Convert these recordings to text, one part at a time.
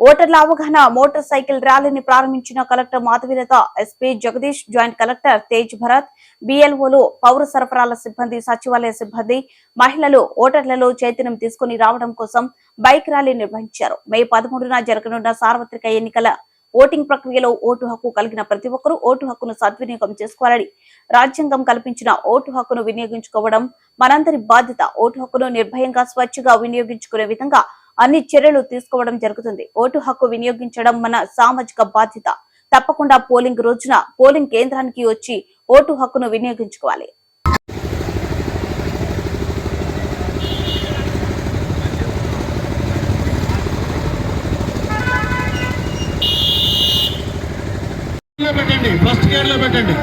ఓటర్ల అవగాహన motor cycle ర్యాలీని ప్రారంభించిన collector Madhavilatha SP Jagadish joint collector Tej Bharath బిఎల్ఓలు పౌర సరఫరాల సిబ్బంది సచివాలయ సిబ్బంది మహిళలు ఓటర్లలో చైతన్యం తీసుకుని రావడం కోసం బైక్ ర్యాలీ నిర్వహించారు. మే పదమూడున జరగనున్న సార్వత్రిక ఎన్నికల ఓటింగ్ ప్రక్రియలో ఓటు హక్కు కలిగిన ప్రతి ఒక్కరూ ఓటు హక్కును సద్వినియోగం చేసుకోవాలని రాజ్యాంగం కల్పించిన ఓటు హక్కును వినియోగించుకోవడం మనందరి బాధ్యత. ఓటు హక్కును నిర్భయంగా స్వచ్ఛగా వినియోగించుకునే విధంగా అన్ని చర్యలు తీసుకోవడం జరుగుతుంది. ఓటు హక్కు వినియోగించడం మన సామాజిక బాధ్యత. తప్పకుండా పోలింగ్ రోజున పోలింగ్ కేంద్రానికి వచ్చి ఓటు హక్కును వినియోగించుకోవాలి. పెట్టండి. ఫస్ట్ గేర్లో పెట్టండి.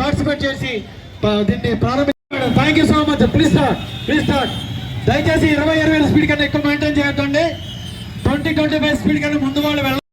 పార్టిసిపేట్ చేసి దీన్ని దీన్ని madam thank you so much please start please start దయచేసి ఇరవై ఇరవై స్పీడ్ కన్నా ఎక్కువ మెయింటైన్ చేయొద్దండి ట్వంటీ ట్వంటీ ఫైవ్ స్పీడ్ కన్నా ముందు వాళ్ళు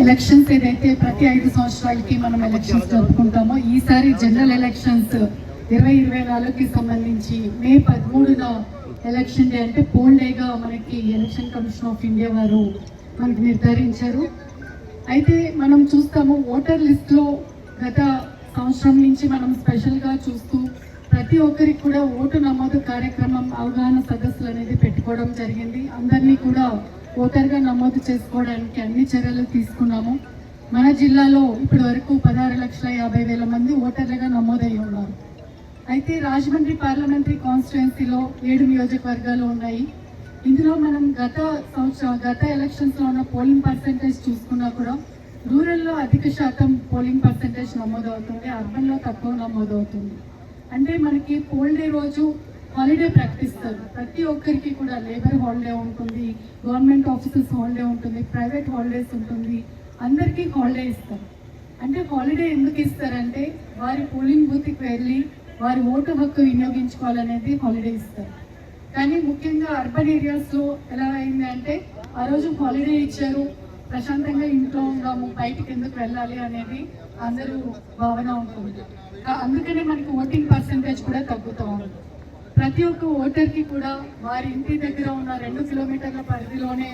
ఎలక్షన్స్ ఏదైతే ప్రతి ఐదు సంవత్సరాలకి మనం ఎలక్షన్స్ జరుపుకుంటామో ఈసారి జనరల్ ఎలక్షన్స్ ఇరవై ఇరవై నాలుగుకి సంబంధించి మే పదమూడున ఎలక్షన్ డే అంటే పోల్ డేగా మనకి ఎలక్షన్ కమిషన్ ఆఫ్ ఇండియా వారు మనకి నిర్ధారించారు. అయితే మనం చూస్తాము ఓటర్ లిస్ట్లో గత సంవత్సరం నుంచి మనం స్పెషల్గా చూస్తూ ప్రతి ఒక్కరికి కూడా ఓటు నమోదు కార్యక్రమం అవగాహన సదస్సులు అనేది పెట్టుకోవడం జరిగింది. అందరినీ కూడా ఓటర్గా నమోదు చేసుకోవడానికి అన్ని చర్యలు తీసుకున్నాము. మన జిల్లాలో ఇప్పటి వరకు పదహారు లక్షల యాభై వేల మంది ఓటర్లుగా నమోదై ఉన్నారు. అయితే రాజమండ్రి పార్లమెంటరీ కాన్స్టిట్యున్సీలో ఏడు నియోజకవర్గాలు ఉన్నాయి. ఇందులో మనం గత సంవత్సరం గత ఎలక్షన్స్లో ఉన్న పోలింగ్ పర్సంటేజ్ చూసుకున్నా కూడా రూరల్లో అధిక శాతం పోలింగ్ పర్సంటేజ్ నమోదవుతుంది అర్బన్లో తక్కువ నమోదవుతుంది. అంటే మనకి పోల్ డే రోజు హాలిడే ప్రకటిస్తారు ప్రతి ఒక్కరికి కూడా లేబర్ హాలిడే ఉంటుంది. గవర్నమెంట్ ఆఫీసెస్ హాలిడే ఉంటుంది ప్రైవేట్ హాలిడేస్ ఉంటుంది అందరికీ హాలిడే ఇస్తారు. అంటే హాలిడే ఎందుకు ఇస్తారంటే వారి పోలింగ్ బూత్కి వెళ్ళి వారి ఓటు హక్కు వినియోగించుకోవాలనేది హాలిడే ఇస్తారు. కానీ ముఖ్యంగా అర్బన్ ఏరియాస్లో ఎలా అయింది అంటే ఆ రోజు హాలిడే ఇచ్చారు ప్రశాంతంగా ఇంట్లో ఉన్నాము బయటికి ఎందుకు వెళ్ళాలి అనేది అందరూ భావన ఉంటుంది. అందుకనే మనకి ఓటింగ్ పర్సంటేజ్ కూడా తగ్గుతూ ఉంటుంది ప్రతి ఒక్క ఓటర్కి కూడా వారి ఇంటి దగ్గర ఉన్న రెండు కిలోమీటర్ల పరిధిలోనే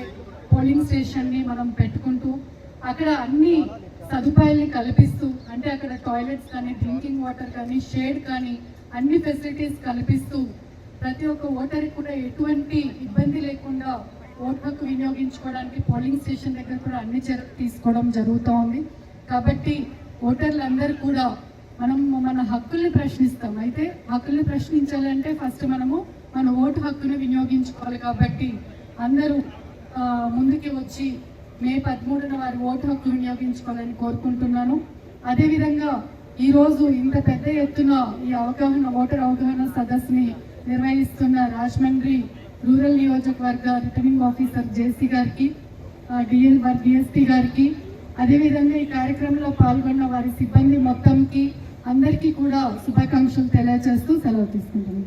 పోలింగ్ స్టేషన్ని మనం పెట్టుకుంటూ అక్కడ అన్ని సదుపాయాల్ని కల్పిస్తూ అంటే అక్కడ టాయిలెట్స్ కానీ డ్రింకింగ్ వాటర్ కానీ షేడ్ కానీ అన్ని ఫెసిలిటీస్ కల్పిస్తూ ప్రతి ఒక్క ఓటర్కి కూడా ఎటువంటి ఇబ్బంది లేకుండా ఓటు హక్కు వినియోగించుకోవడానికి పోలింగ్ స్టేషన్ దగ్గర కూడా అన్ని చర్యలు తీసుకోవడం జరుగుతూ ఉంది కాబట్టి ఓటర్లందరూ కూడా మనం మన హక్కుల్ని ప్రశ్నిస్తాం. అయితే హక్కుల్ని ప్రశ్నించాలంటే ఫస్ట్ మనము మన ఓటు హక్కును వినియోగించుకోవాలి కాబట్టి అందరూ ముందుకి వచ్చి మే పదమూడున వారి ఓటు హక్కు వినియోగించుకోవాలని కోరుకుంటున్నాను. అదేవిధంగా ఈరోజు ఇంత పెద్ద ఎత్తున ఈ అవగాహన ఓటర్ అవగాహన సదస్సుని నిర్వహిస్తున్న రాజమండ్రి రూరల్ నియోజకవర్గ రిటర్నింగ్ ఆఫీసర్ జేసీ గారికి డిఎల్ వర్ డిఎస్పీ గారికి అదేవిధంగా ఈ కార్యక్రమంలో పాల్గొన్న వారి సిబ్బంది మొత్తంకి అందరికీ కూడా శుభాకాంక్షలు తెలియజేస్తూ సెలవు తీసుకుంటాను